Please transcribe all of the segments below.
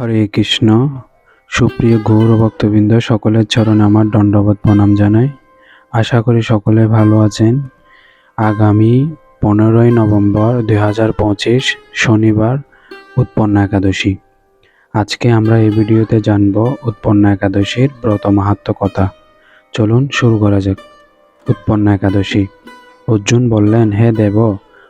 হরে কৃষ্ণ। সুপ্রিয় গৌর ভক্তবৃন্দ, সকলের চরণে আমার দণ্ডবোধ প্রণাম জানাই। আশা করি সকলে ভালো আছেন। আগামী পনেরোই নভেম্বর দুই হাজার পঁচিশ শনিবার উৎপন্ন একাদশী। আজকে আমরা এই ভিডিওতে জানব উৎপন্ন একাদশীর ব্রত মাহাত্ম কথা। চলুন শুরু করা যাক উৎপন্ন একাদশী। অর্জুন বললেন, হে দেব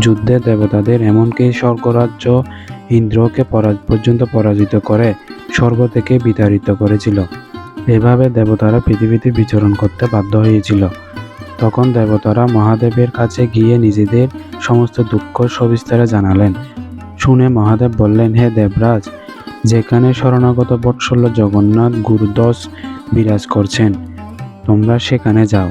যুদ্ধে দেবতাদের এমনকি স্বর্গরাজ্য ইন্দ্রকে পরা- পর্যন্ত পরাজিত করে স্বর্গ থেকে বিতাড়িত করেছিল। এভাবে দেবতারা পৃথিবীতে বিচরণ করতে বাধ্য হয়েছিল। তখন দেবতারা মহাদেবের কাছে গিয়ে নিজেদের সমস্ত দুঃখ সবিস্তারে জানালেন। শুনে মহাদেব বললেন, হে দেবরাজ, যেখানে শরণাগত বৎসল্য জগন্নাথ গুরুদস বিরাজ করছেন, তোমরা সেখানে যাও।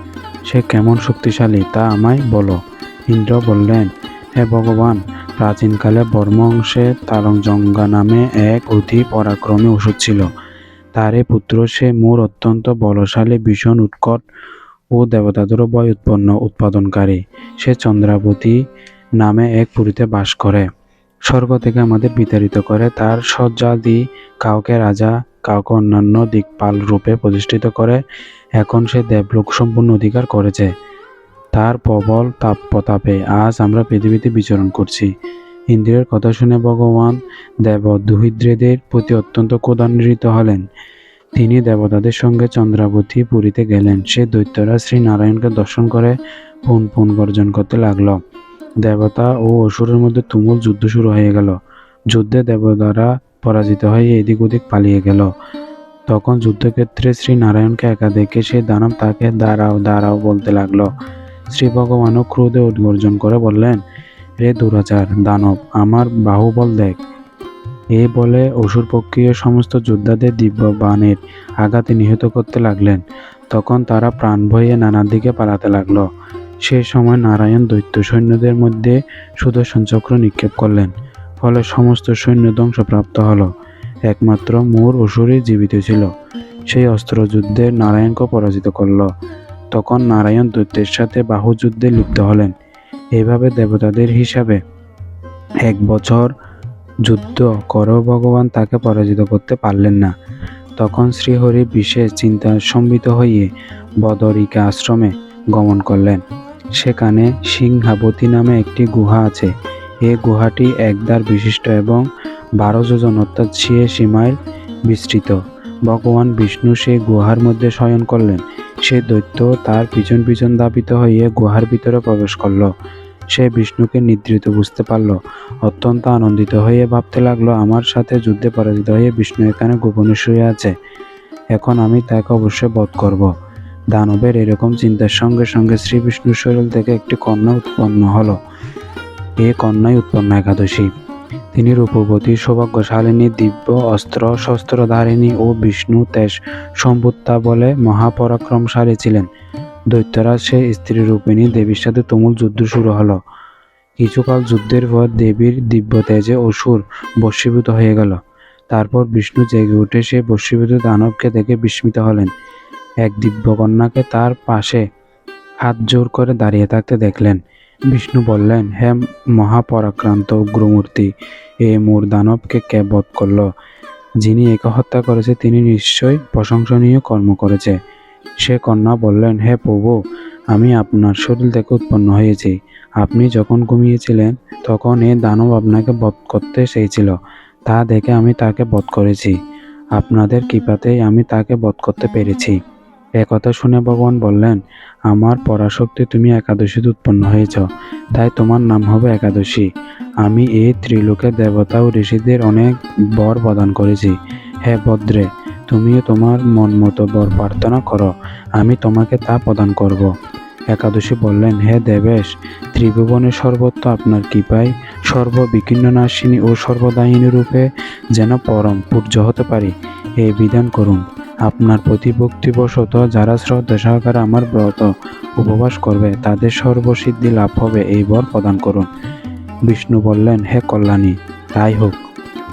সে কেমন শক্তিশালী তা আমায় বলো। ইন্দ্র বললেন, হে ভগবান, প্রাচীনকালে বর্মংশে তারংজঙ্গা নামে এক অতি পরাক্রমী ওষুধ ছিল। তারে পুত্র সে মোর অত্যন্ত বলশালী, ভীষণ উৎকট ও দেবতাদেরও বয় উৎপন্ন, উৎপাদনকারী। সে চন্দ্রাবতী নামে এক পুরীতে বাস করে। স্বর্গ থেকে আমাদের বিতাড়িত করে তার সজ্জাদি কাউকে রাজা, কাউকে অন্যান্য দিকপাল রূপে প্রতিষ্ঠিত করে এখন সে দেবলোক সম্পূর্ণ অধিকার করেছে। তার প্রবল তাপ প্রতাপে আজ আমরা পৃথিবীতে বিচরণ করছি। ইন্দ্রের কথা শুনে ভগবান দেব দুহিদ্রেদের প্রতি অত্যন্ত ক্রোধান্বিত হলেন। তিনি দেবতাদের সঙ্গে চন্দ্রাবতী পুরীতে গেলেন। সে দৈত্যরা শ্রী নারায়ণকে দর্শন করে পুন পুন গর্জন করতে লাগল। দেবতা ও অসুরের মধ্যে তুমুল যুদ্ধ শুরু হয়ে গেল। যুদ্ধে দেবতারা পরাজিত হয়ে এদিক ওদিক পালিয়ে গেল। তখন যুদ্ধক্ষেত্রে শ্রী নারায়ণকে একা দেখে সে দানব তাকে দাঁড়াও দাঁড়াও বলতে লাগল। শ্রী ভগবানও ক্রোধে উদ্গর্জন করে বললেন, রে দুরাচার, দানব, আমার বাহুবল দেখ। এই বলে অসুর পক্ষীয় সমস্ত যোদ্ধাদের দিব্য বাণের আঘাতে নিহত করতে লাগলেন। তখন তারা প্রাণ ভয়ে নানা দিকে পালাতে লাগল। সে সময় নারায়ণ দৈত্য সৈন্যদের মধ্যে সুদর্শন চক্র নিক্ষেপ করলেন। ফলে সমস্ত সৈন্য ধ্বংসপ্রাপ্ত হলো। একমাত্র মোর অসুরই জীবিত ছিল। সেই অস্ত্রযুদ্ধে নারায়ণকে পরাজিত করল। তখন নারায়ণ দৈত্যের সাথে বাহুযুদ্ধে লিপ্ত হলেন। এভাবে দেবতাদের হিসাবে এক বছর যুদ্ধ করেও ভগবান তাকে পরাজিত করতে পারলেন না। তখন শ্রীহরি বিশেষ চিন্তা সম্বিত হয়ে বদরিকা আশ্রমে গমন করলেন। সেখানে সিংহাবতী নামে একটি গুহা আছে। এই গুহাটি একদার বিশিষ্ট এবং বারো যোজন, অর্থাৎ ছিয়াশি মাইল বিস্তৃত। ভগবান বিষ্ণু সেই গুহার মধ্যে শয়ন করলেন। সে দৈত্য তার পিছন পিছন দাপিত হয়ে গুহার ভিতরে প্রবেশ করল। সে বিষ্ণুকে নিদ্রিত বুঝতে পারল। অত্যন্ত আনন্দিত হয়ে ভাবতে লাগল, আমার সাথে যুদ্ধে পরাজিত হয়ে বিষ্ণু এখানে গোপনে শুয়ে আছে। এখন আমি তাকে অবশ্যই বধ করব। দানবের এরকম চিন্তার সঙ্গে সঙ্গে শ্রী বিষ্ণুর শরীর থেকে একটি কন্যা উৎপন্ন হলো। এ কন্যাই উৎপন্ন একাদশী। তিনি রূপবতী, সৌভাগ্যশালিনী, দিব্য অস্ত্র, শস্ত্রধারিণী ও বিষ্ণু তেজ সম্ভুত্তা বলে মহাপরাক্রমশালী ছিলেন। দৈত্যরাজ সে স্ত্রী রূপিণী দেবীর সাথে তুমুল যুদ্ধ শুরু হলো। কিছুকাল যুদ্ধের পর দেবীর দিব্য তেজে অসুর বশীভূত হয়ে গেল। তারপর বিষ্ণু জেগে উঠে সে বশীভূত দানবকে দেখে বিস্মিত হলেন। এক দিব্যকন্যাকে তার পাশে হাত জোর করে দাঁড়িয়ে থাকতে দেখলেন। বিষ্ণু বললেন, হে মহাপরাক্রান্ত উগ্রমূর্তি, এ মোর দানবকে কে বধ করল? যিনি একে হত্যা করেছে, তিনি নিশ্চয়ই প্রশংসনীয় কর্ম করেছে। সে কন্যা বললেন, হে প্রভু, আমি আপনার শরীর থেকে উৎপন্ন হয়েছি। আপনি যখন ঘুমিয়েছিলেন, তখন এ দানব আপনাকে বধ করতে চেয়েছিল। তা দেখে আমি তাকে বধ করেছি। আপনাদের কৃপাতেই আমি তাকে বধ করতে পেরেছি। একথা শুনে ভগবান বললেন, আমার পরাশক্তি তুমি একাদশীতে উৎপন্ন হয়েছ, তাই তোমার নাম হবে একাদশী। আমি এই ত্রিলোকে দেবতা ও ঋষিদের অনেক বর প্রদান করেছি। হে ভদ্রে, তুমিও তোমার মন মতো বর প্রার্থনা করো, আমি তোমাকে তা প্রদান করব। একাদশী বললেন, হে দেবেশ ত্রিভুবনের সর্বত্র আপনার কৃপায় সর্ববিকীর্ণ নাশিনী ও সর্বদায়িনী রূপে যেন পরম পূজ্য হতে পারি, এই বিধান করুন। আপনার প্রতি ভক্তিবশত যারা শ্রদ্ধা সহকারে আমার ব্রত উপবাস করবে, তাদের সর্বসিদ্ধি লাভ হবে, এই বর প্রদান করুন। বিষ্ণু বললেন, হে কল্যাণী, তাই হোক।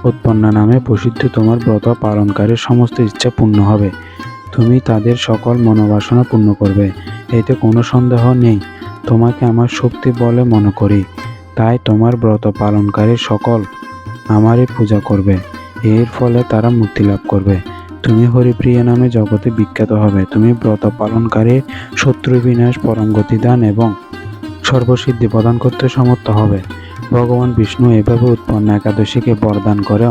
উৎপন্না নামে প্রসিদ্ধ তোমার ব্রত পালনকারীর সমস্ত ইচ্ছা পূর্ণ হবে। তুমি তাদের সকল মনোবাসনা পূর্ণ করবে। এতে কোনো সন্দেহ নেই। তোমাকে আমার শক্তি বলে মনে করি। তাই তোমার ব্রত পালনকারীর সকল আমারই পূজা করবে। এর ফলে তারা মুক্তি লাভ করবে। তুমি হরিপ্রিয়া নামে জগতে বিখ্যাত হবে। তুমি ব্রত পালনকারী শত্রু বিনাশ পরম গতিদান এবং সর্বসিদ্ধি প্রদান করতে সমর্থ হবে। ভগবান বিষ্ণু এভাবে উৎপন্ন একাদশীকে বরদান করে